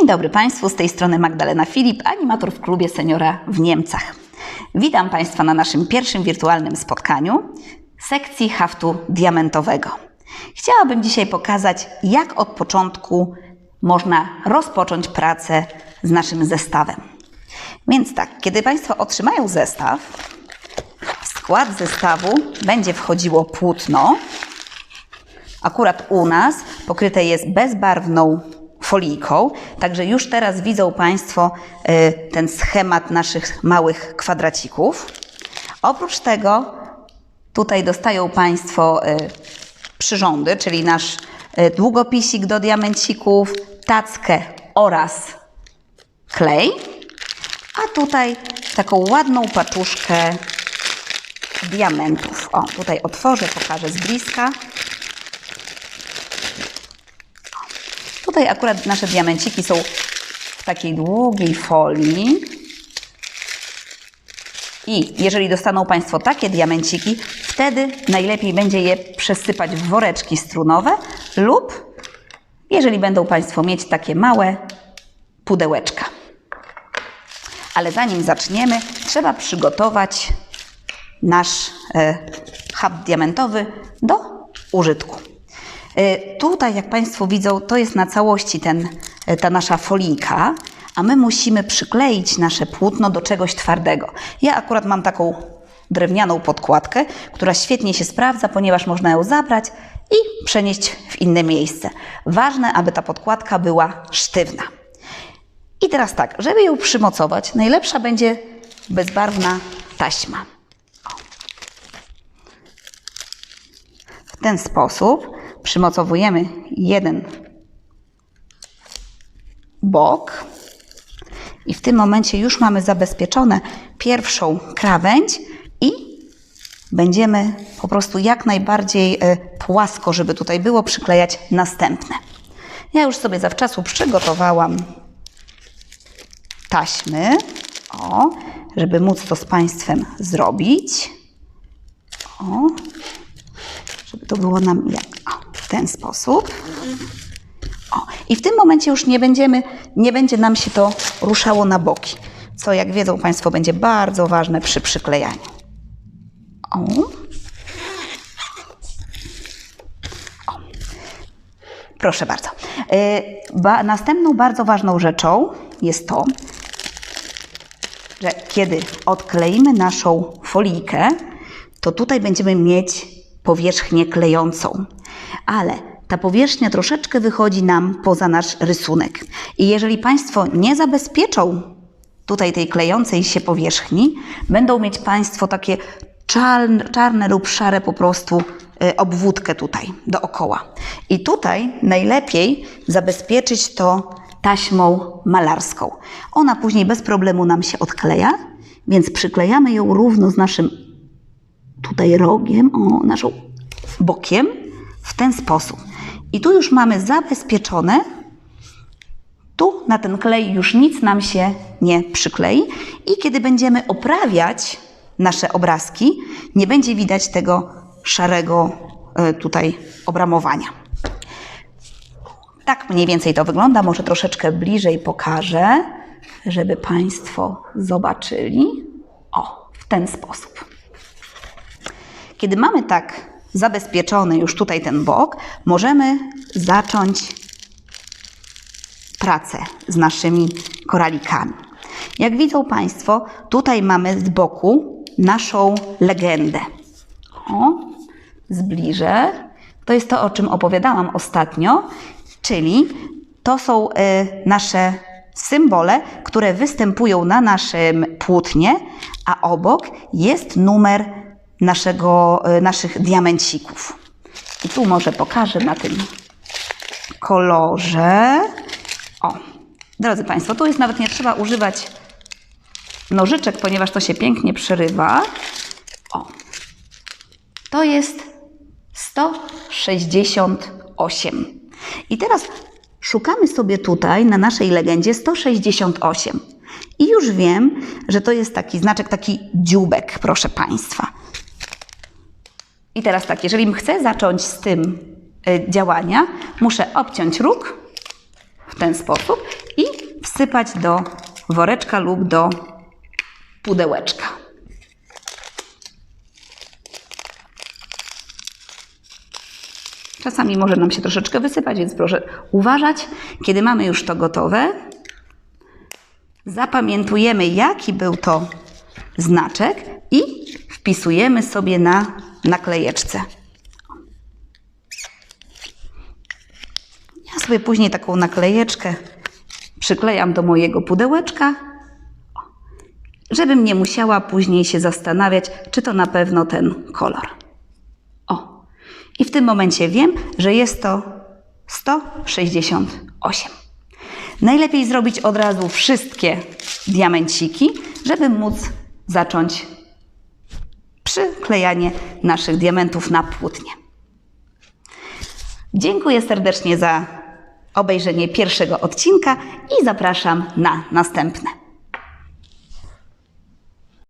Dzień dobry Państwu, z tej strony Magdalena Filip, animator w klubie seniora w Niemcach. Witam Państwa na naszym pierwszym wirtualnym spotkaniu sekcji haftu diamentowego. Chciałabym dzisiaj pokazać, jak od początku można rozpocząć pracę z naszym zestawem. Więc tak, kiedy Państwo otrzymają zestaw, w skład zestawu będzie wchodziło płótno, Akurat u nas pokryte jest bezbarwną folijką, także już teraz widzą Państwo y, ten schemat naszych małych kwadracików. Oprócz tego tutaj dostają Państwo y, przyrządy, czyli nasz y, długopisik do diamencików, tackę oraz klej, a tutaj taką ładną paczuszkę diamentów. O, tutaj otworzę, pokażę z bliska. Tutaj akurat nasze diamenciki są w takiej długiej folii. I jeżeli dostaną Państwo takie diamenciki, wtedy najlepiej będzie je przesypać w woreczki strunowe lub jeżeli będą Państwo mieć takie małe pudełeczka. Ale zanim zaczniemy, trzeba przygotować nasz e, hub diamentowy do użytku. E, Tutaj, jak Państwo widzą, to jest na całości ten, e, ta nasza folijka, a my musimy przykleić nasze płótno do czegoś twardego. Ja akurat mam taką drewnianą podkładkę, która świetnie się sprawdza, ponieważ można ją zabrać i przenieść w inne miejsce. Ważne, aby ta podkładka była sztywna. I teraz tak, żeby ją przymocować, najlepsza będzie bezbarwna taśma. W ten sposób przymocowujemy jeden bok i w tym momencie już mamy zabezpieczone pierwszą krawędź i będziemy po prostu jak najbardziej e, płasko, żeby tutaj było, przyklejać następne. Ja już sobie zawczasu przygotowałam taśmy, o, żeby móc to z Państwem zrobić. O, żeby to było nam jak, ten sposób. O, I w tym momencie już nie, będziemy, nie będzie nam się to ruszało na boki, co jak wiedzą Państwo będzie bardzo ważne przy przyklejaniu. O. O. Proszę bardzo. Y, ba, następną bardzo ważną rzeczą jest to, że kiedy odkleimy naszą folijkę, to tutaj będziemy mieć powierzchnię klejącą. Ale ta powierzchnia troszeczkę wychodzi nam poza nasz rysunek. I jeżeli Państwo nie zabezpieczą tutaj tej klejącej się powierzchni, będą mieć Państwo takie czarne, czarne lub szare po prostu y, obwódkę tutaj dookoła. I tutaj najlepiej zabezpieczyć to taśmą malarską. Ona później bez problemu nam się odkleja, więc przyklejamy ją równo z naszym tutaj rogiem, o, naszą bokiem, w ten sposób. I tu już mamy zabezpieczone, tu na ten klej już nic nam się nie przyklei i kiedy będziemy oprawiać nasze obrazki, nie będzie widać tego szarego e, tutaj obramowania. Tak mniej więcej to wygląda. Może troszeczkę bliżej pokażę, żeby Państwo zobaczyli. O, w ten sposób. Kiedy mamy tak zabezpieczony już tutaj ten bok, możemy zacząć pracę z naszymi koralikami. Jak widzą Państwo, tutaj mamy z boku naszą legendę. O, zbliżę. To jest to, o czym opowiadałam ostatnio, czyli to są y, nasze symbole, które występują na naszym płótnie, a obok jest numer naszego, y, naszych diamencików. I tu może pokażę na tym kolorze. O, drodzy Państwo, tu jest nawet nie trzeba używać nożyczek, ponieważ to się pięknie przerywa. O, to jest 168. I teraz szukamy sobie tutaj na naszej legendzie 168. I już wiem, że to jest taki znaczek, taki dziubek, proszę Państwa. I teraz tak, jeżeli chcę zacząć z tym y, działania, muszę obciąć róg w ten sposób i wsypać do woreczka lub do pudełeczka. Czasami może nam się troszeczkę wysypać, więc proszę uważać. Kiedy mamy już to gotowe, zapamiętujemy, jaki był to znaczek i wpisujemy sobie na naklejeczce. Ja sobie później taką naklejeczkę przyklejam do mojego pudełeczka, żebym nie musiała później się zastanawiać, czy to na pewno ten kolor. O, i w tym momencie wiem, że jest to 168. Najlepiej zrobić od razu wszystkie diamenciki, żeby móc zacząć przyklejanie naszych diamentów na płótnie. Dziękuję serdecznie za obejrzenie pierwszego odcinka i zapraszam na następne.